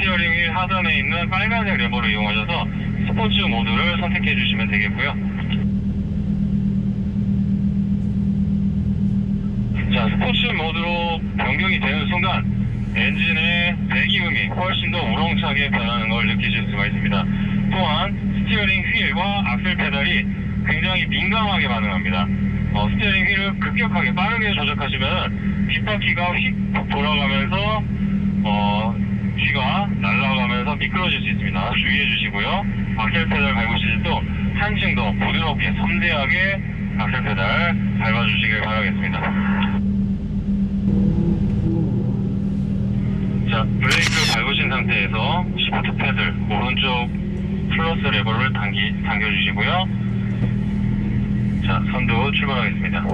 스티어링 휠 하단에 있는 빨간색 레버를 이용하셔서 스포츠 모드를 선택해 주시면 되겠고요. 자, 스포츠 모드로 변경이 되는 순간 엔진의 배기음이 훨씬 더 우렁차게 변하는 걸 느끼실 수가 있습니다. 또한 스티어링 휠과 악셀 페달이 굉장히 민감하게 반응합니다. 어, 스티어링 휠을 급격하게 빠르게 조작하시면 뒷바퀴가 휙 돌아가면서 어, 뒤가 날아가면서 미끄러질 수 있습니다. 주의해 주시고요. 악셀 페달 밟으실 때도 한층 더 부드럽게 섬세하게 악셀 페달 밟아주시길 바라겠습니다. 자, 브레이크 밟으신 상태에서 시프트 패들 오른쪽 플러스 레버를 당기, 당겨주시고요. 자, 선두 출발하겠습니다.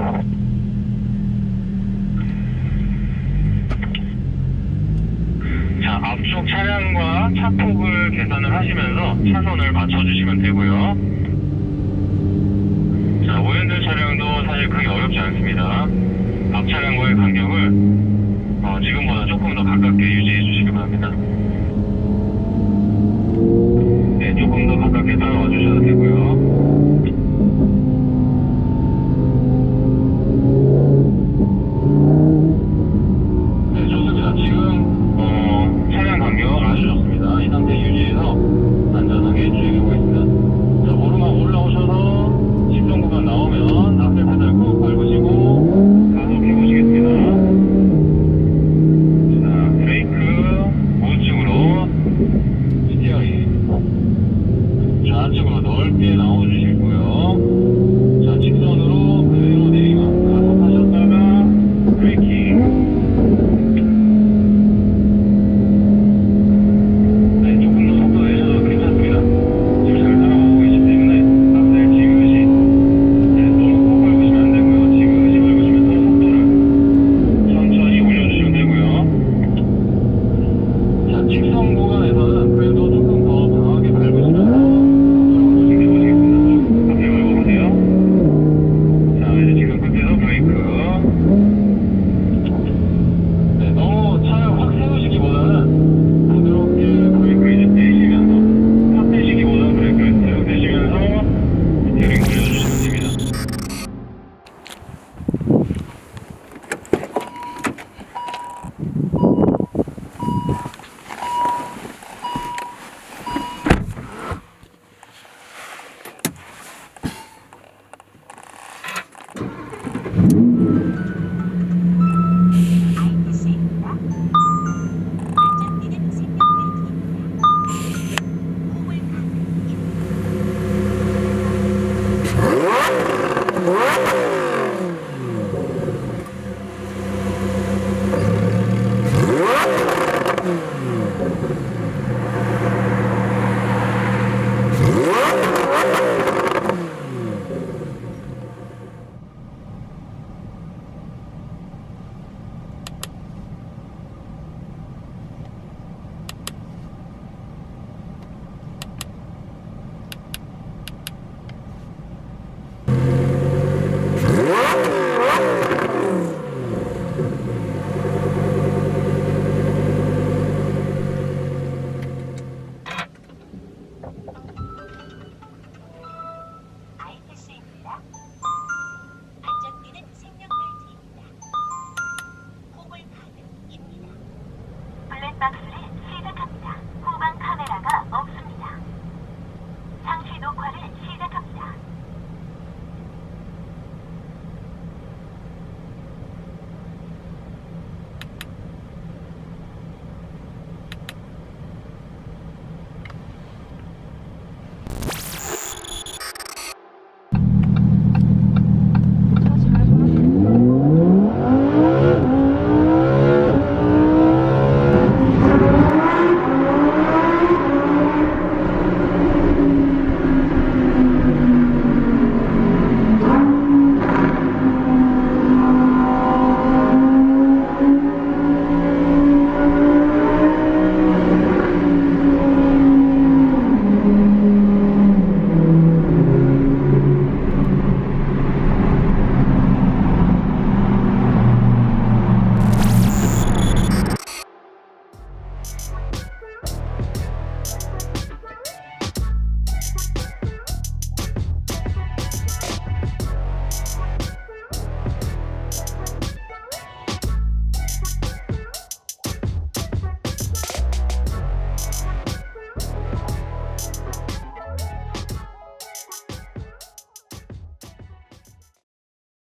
자, 앞 쪽 차량과 차폭을 계산을 하시면서 차선을 맞춰주시면 되고요. 자, 오현들 차량도 사실 크게 어렵지 않습니다.